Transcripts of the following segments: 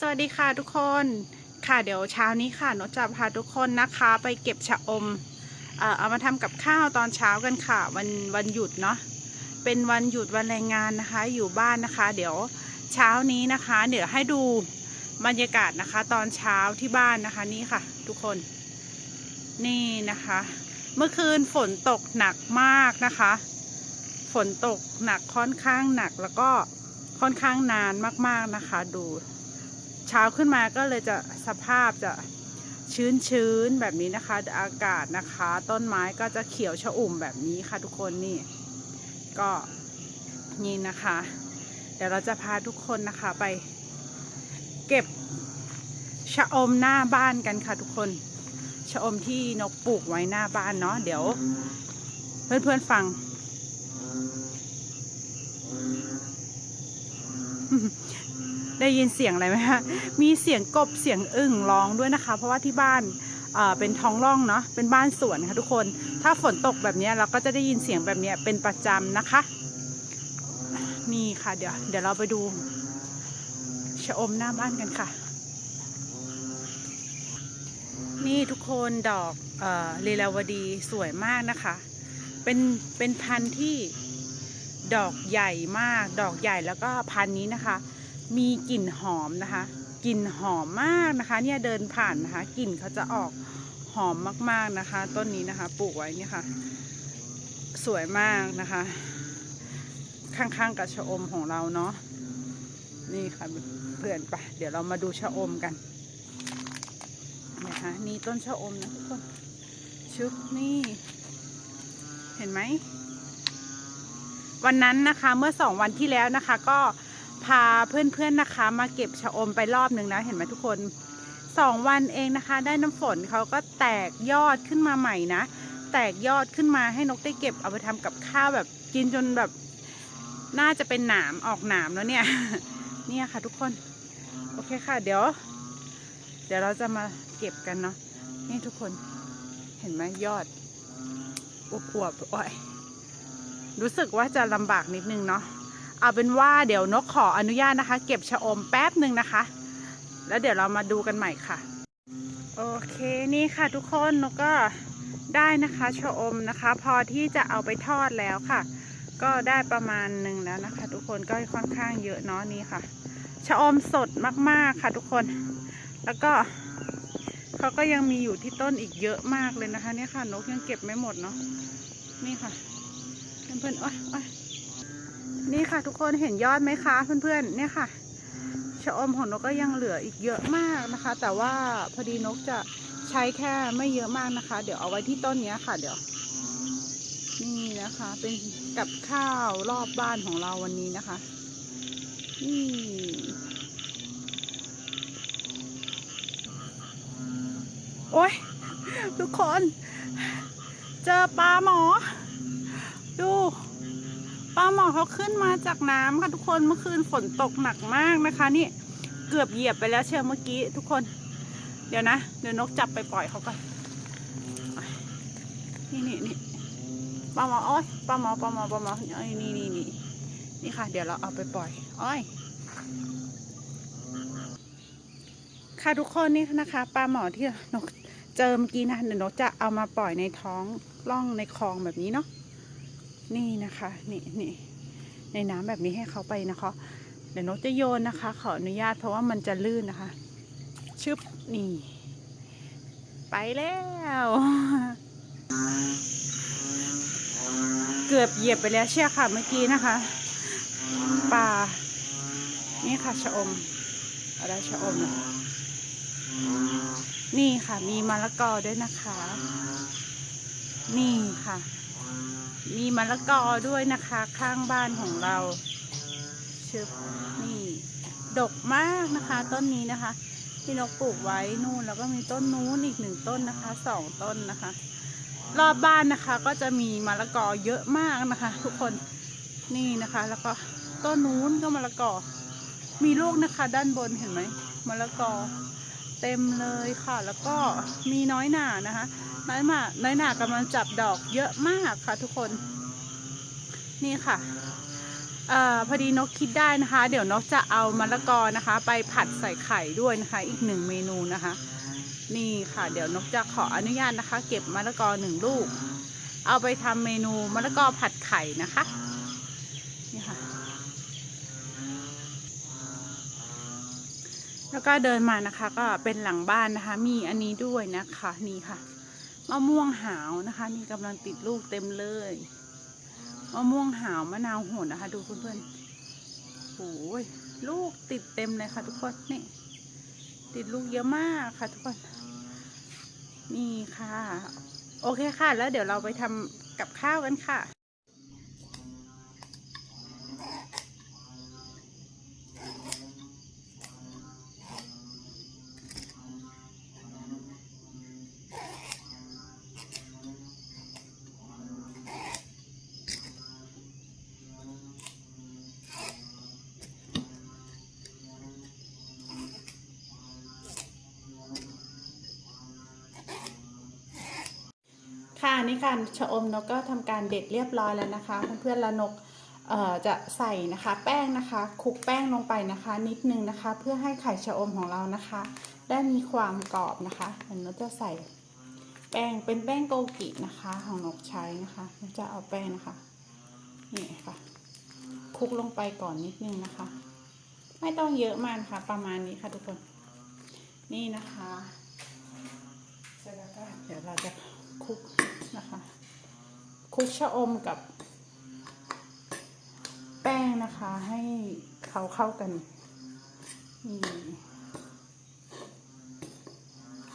สวัสดีค่ะทุกคนค่ะเดี๋ยวเช้านี้ค่ะนูจะพาทุกคนนะคะ ไปเก็บชะอมเอามาทำกับข้าวตอนเช้ากันค่ะ วันวันหยุดเนาะเป็นวันหยุดวันแรงงานนะคะ อยู่บ้านนะคะ เดี๋ยวเช้านี้นะคะ เดี๋ยวให้ดูบรรยากาศนะคะ ตอนเช้าที่บ้านนะคะนี่ค่ะ ทุกคนนี่นะคะ เมื่อคืนฝนตกหนักมากนะคะ ฝนตกหนักค่อนข้างหนักแล้วก็ค่อนข้างนานมากๆนะคะ ดู เช้าขึ้นมาก็เลยจะสภาพจะชื้นๆแบบนี้นะคะ อากาศนะคะ ต้นไม้ก็จะเขียวชอุ่มแบบนี้ค่ะทุกคนนี่ ก็นี่นะคะ เดี๋ยวเราจะพาทุกคนนะคะไป เก็บชะอมหน้าบ้านกันค่ะทุกคนชะอมที่นกปลูกไว้หน้าบ้านเนาะเดี๋ยว เพื่อนๆฟัง ได้ยินเสียงอะไรไหมคะมีเสียงกบเสียงอึ่งร้องด้วยนะคะ เพราะว่าที่บ้านเอ่อเป็นท้องร่องเนาะเป็นบ้านสวนค่ะทุกคน ถ้าฝนตกแบบเนี้ยเราก็จะได้ยินเสียงแบบเนี้ยเป็นประจำนะคะ นี่ค่ะเดี๋ยวเดี๋ยวเราไปดูชะอมหน้าบ้านกันค่ะ นี่ทุกคนดอกเอ่อลีลาวดีสวยมากนะคะ เป็นเป็นพันธุ์ที่ดอกใหญ่มาก ดอกใหญ่แล้วก็พันธุ์นี้นะคะ มีกลิ่นหอมนะคะกลิ่นหอมมากนะคะเนี่ยเดินผ่านนะคะกลิ่นเขาจะออกหอมมากๆนะคะ ต้นนี้นะคะ ปลูกไว้นี่ค่ะ สวยมากนะคะ ข้างๆกับชะอมของเราเนาะนี่ค่ะเพื่อนไปเดี๋ยวเรามาดูชะอมกันนะคะนี่ต้นชะอมนะทุกคนชุบนี่เห็นไหมวันนั้นนะคะเมื่อสองวันที่แล้วนะคะ ก็ พาเพื่อนๆนะคะ มาเก็บชะอมไปรอบหนึ่งนะเห็นไหมทุกคนสองวันเองนะคะ ได้น้ำฝนเขาก็แตกยอดขึ้นมาใหม่นะ แตกยอดขึ้นมาให้นกได้เก็บเอาไปทำกับข้าวแบบกินจนแบบ น่าจะเป็นหนามออกหนามแล้วเนี่ย เนี่ยค่ะทุกคน โอเคค่ะ เดี๋ยว เดี๋ยวเราจะมาเก็บกันเนาะนี่ทุกคนเห็นไหมยอดอวบๆโอ้ยรู้สึกว่าจะลำบากนิดนึงเนาะ เอาเป็นว่าเดี๋ยวนกขออนุญาตนะคะ เก็บชะอมแป๊บหนึ่งนะคะ แล้วเดี๋ยวเรามาดูกันใหม่ค่ะ โอเคนี่ค่ะทุกคนนกก็ได้นะคะชะอมนะคะ พอที่จะเอาไปทอดแล้วค่ะ ก็ได้ประมาณหนึ่งแล้วนะคะ ทุกคนก็ค่อนข้างเยอะเนาะนี่ค่ะชะอมสดมากๆค่ะทุกคน แล้วก็เขาก็ยังมีอยู่ที่ต้นอีกเยอะมากเลยนะคะ เนี่ยค่ะ นกยังเก็บไม่หมดเนาะนี่ค่ะเพื่อนๆโอ๊ยโอ๊ย นี่ค่ะทุกคนเห็นยอดไหมคะเพื่อนๆเนี่ยค่ะชะอมของนกก็ยังเหลืออีกเยอะมากนะคะ แต่ว่าพอดีนกจะใช้แค่ไม่เยอะมากนะคะ เดี๋ยวเอาไว้ที่ต้นนี้ค่ะเดี๋ยว นี่นะคะ เป็นกับข้าวรอบบ้านของเราวันนี้นะคะนี่โอ๊ยทุกคน เจอปลาหมอ ดู ปลาหมอเขาขึ้นมาจากน้ำค่ะทุกคนเมื่อคืนฝนตกหนักมากนะคะนี่เกือบเหยียบไปแล้วเชียวเมื่อกี้ทุกคน เดี๋ยวนะเดี๋ยวนกจับไปปล่อยเขาก่อนนี่นี่นี่ปลาหมอโอ้ยปลาหมอปลาหมอปลาหมออ้ยนี่นี่นี่นี่ค่ะ เดี๋ยวเราเอาไปปล่อยอ้อย ค่ะทุกคนนี่นะคะปลาหมอที่นกเจอเมื่อกี้นะเดี๋ยวนกจะเอามาปล่อยในท้องร่องในคลองแบบนี้เนาะ นี่นะคะนี่นี่ในน้ำแบบนี้ให้เขาไปนะคะ เดี๋ยวนกจะโยนนะคะ ขออนุญาตเพราะว่ามันจะลื่นนะคะ ชึบนี่ ไปแล้ว เกือบเหยียบไปแล้วเชียค่ะเมื่อกี้นะคะปลานี่ค่ะชะอมอะไรชะอมนะนี่ค่ะมีมะละกอด้วยนะคะ นี่ค่ะ มีมะละกอด้วยนะคะ ข้างบ้านของเราชึบนี่ ดกมากนะคะ ต้นนี้นะคะ ที่นกปลูกไว้นู่นแล้วก็มีต้นนู้นอีกหนึ่งต้นนะคะสองต้นนะคะ รอบบ้านนะคะ ก็จะมีมะละกอเยอะมากนะคะ ทุกคนนี่นะคะ แล้วก็ต้นนู้นก็มะละกอ มีลูกนะคะ ด้านบนเห็นไหมมะละกอ เต็มเลยค่ะ แล้วก็มีน้อยหน่านะคะ น้อยหนาน้อยหนากำลังจับดอกเยอะมากค่ะทุกคน นี่ค่ะเอ่อพอดีนกคิดได้นะคะ เดี๋ยวนกจะเอามะละกอนะคะ ไปผัดใส่ไข่ด้วยนะคะ อีกหนึ่งเมนูนะคะ นี่ค่ะเดี๋ยวนกจะขออนุญาตนะคะ เก็บมะละกอหนึ่งลูก เอาไปทำเมนูมะละกอผัดไข่นะคะนี่ค่ะ แล้วก็เดินมานะคะ ก็เป็นหลังบ้านนะคะ มีอันนี้ด้วยนะคะนี่ค่ะมะม่วงหาวนะคะ นี่กำลังติดลูกเต็มเลยมะม่วงหาวมะนาวโหดนะคะ ดูเพื่อนๆโอ้ยลูกติดเต็มเลยค่ะ ทุกคนนี่ติดลูกเยอะมากค่ะ ทุกคนนี่ค่ะ โอเคค่ะ แล้วเดี๋ยวเราไปทำกับข้าวกันค่ะ นี่การชะอมนกก็ทำการเด็ดเรียบร้อยแล้วนะคะ เพื่อนๆละนกจะใส่นะคะแป้งนะคะคลุกแป้งลงไปนะคะ นิดนึงนะคะ เพื่อให้ไข่ชะอมของเรานะคะ ได้มีความกรอบนะคะเดี๋ยวนกจะใส่แป้งเป็นแป้งโกกินะคะของนกใช้นะคะนกจะเอาแป้งนะคะนี่ค่ะคลุกลงไปก่อนนิดนึงนะคะ ไม่ต้องเยอะมากนะคะประมาณนี้ค่ะทุกคน นี่นะคะเสร็จแล้วก็เดี๋ยวเราจะคลุก นะคะคลุกชะอมกับ แป้งนะคะให้เขาเข้ากันนี่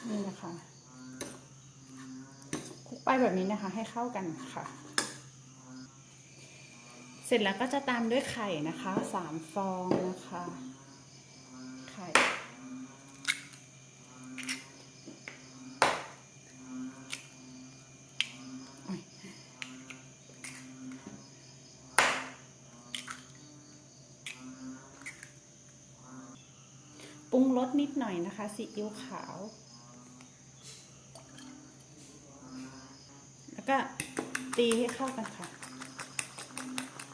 นี่นะคะคลุกไปแบบนี้นะคะ ให้เข้ากันค่ะ เสร็จแล้วก็จะตามด้วยไข่นะคะสามฟองนะคะ ไข่ รุงรสนิดหน่อยนะคะซีอิ๊วขาว แล้วก็ตีให้เข้ากันค่ะ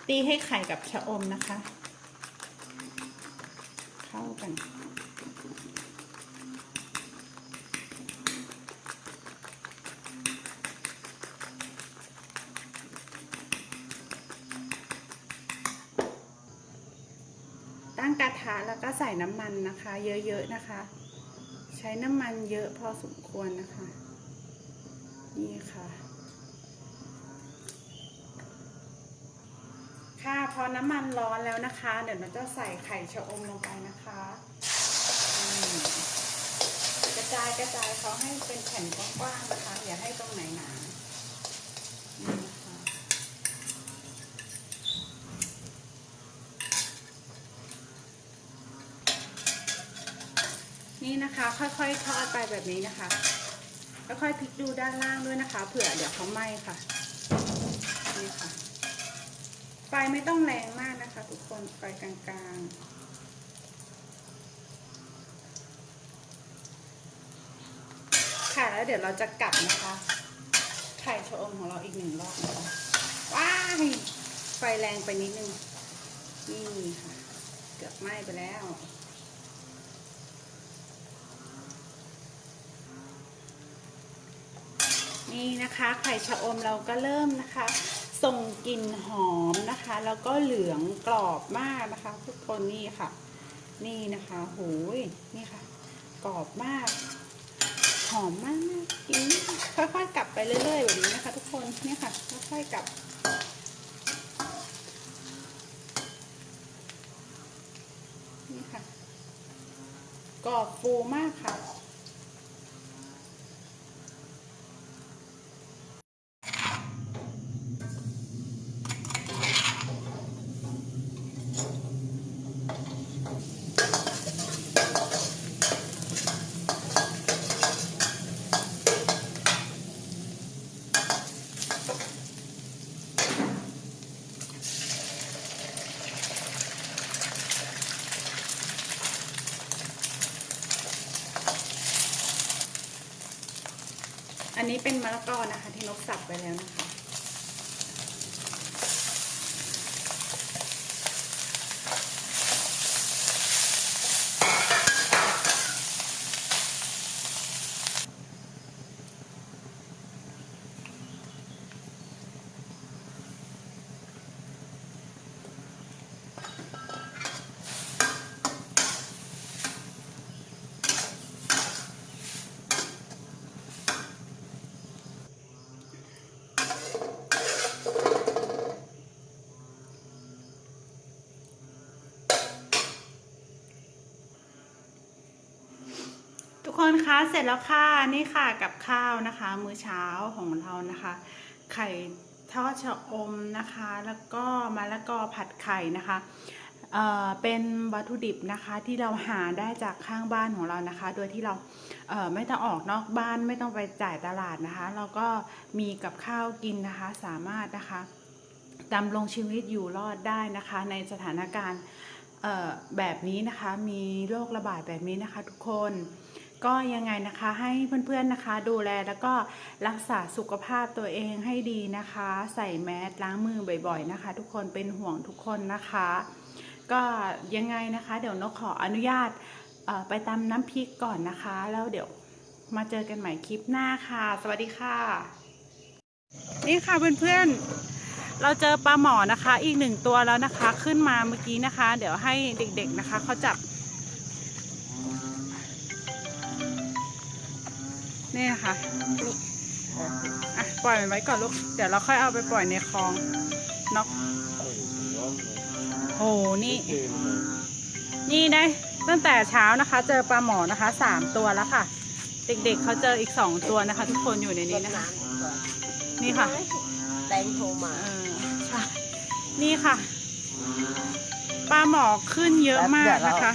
ตีให้ไข่กับชะอมนะคะ เข้ากัน กระทะแล้วก็ใส่น้ำมันนะคะ เยอะๆนะคะ ใช้น้ำมันเยอะพอสมควรนะคะ นี่ค่ะค่ะพอน้ำมันร้อนแล้วนะคะ เดี๋ยวเราจะใส่ไข่ชะอมลงไปนะคะกระจายกระจายเขาให้เป็นแผ่นกว้างๆนะคะ อย่าให้ตรงไหนหนานี่นะคะ นี่นะคะ ค่อยๆทอดไปแบบนี้นะคะค่อยๆพลิกดูด้านล่างด้วยนะคะเผื่อเดี๋ยวเขาไหม้ค่ะนี่ค่ะไฟไม่ต้องแรงมากนะคะ ทุกคนไฟกลางๆค่ะแล้วเดี๋ยวเราจะกลับนะคะ ไข่ชะอมของเราอีกหนึ่งรอบนะคะว้ายไฟแรงไปนิดนึง นี่ค่ะ เกือบไหม้ไปแล้ว นี่นะคะไข่ชะอมเราก็เริ่มนะคะ ส่งกลิ่นหอมนะคะ แล้วก็เหลืองกรอบมากนะคะ ทุกคนนี่ค่ะ นี่นะคะโหยนี่ค่ะ กรอบมาก หอมมากน่ากินค่อยๆกลับไปเรื่อยๆแบบนี้นะคะ ทุกคนนี่ค่ะค่อยๆกลับนี่ค่ะกรอบฟูมากค่ะ อันนี้เป็นมะละกอนะคะ ที่นกสับไปแล้วนะคะ คนคะเสร็จแล้วค่ะนี่ค่ะกับข้าวนะคะ มื้อเช้าของเรานะคะ ไข่ทอดชะอมนะคะ แล้วก็มะละกอผัดไข่นะคะเอ่อเป็นวัตถุดิบนะคะที่เราหาได้จากข้างบ้านของเรานะคะ โดยที่เราเอ่อไม่ต้องออกนอกบ้านไม่ต้องไปจ่ายตลาดนะคะ เราก็มีกับข้าวกินนะคะสามารถนะคะดำรงชีวิตอยู่รอดได้นะคะ ในสถานการณ์เอ่อแบบนี้นะคะมีโรคระบาดแบบนี้นะคะทุกคน ก็ยังไงนะคะให้เพื่อนๆนะคะ ดูแลแล้วก็รักษาสุขภาพตัวเองให้ดีนะคะ ใส่แมสล้างมือบ่อย ๆนะคะ ทุกคนเป็นห่วงทุกคนนะคะ ก็ยังไงนะคะ เดี๋ยวนกขออนุญาตไปตำน้ำพริกก่อนนะคะ แล้วเดี๋ยวมาเจอกันใหม่คลิปหน้าค่ะ สวัสดีค่ะ นี่ค่ะเพื่อนๆ เราเจอปลาหมอนะคะ อีกหนึ่งตัวแล้วนะคะ ขึ้นมาเมื่อกี้นะคะ เดี๋ยวให้เด็กๆนะคะเขาจับ นี่นะคะอะ ปล่อยมันไว้ก่อนลูก เดี๋ยวเราค่อยเอาไปปล่อยในคลองเนกโอ้โหนี่ นี่ได้ ตั้งแต่เช้านะคะ เจอปลาหมอนะคะสามตัวแล้วค่ะ เด็กๆเขาเจออีกสองตัวนะคะ ทุกคนอยู่ในนี้นะคะ นี่ค่ะแตงโทรมาเออใช่นี่ค่ะ ปลาหมอขึ้นเยอะมากนะคะ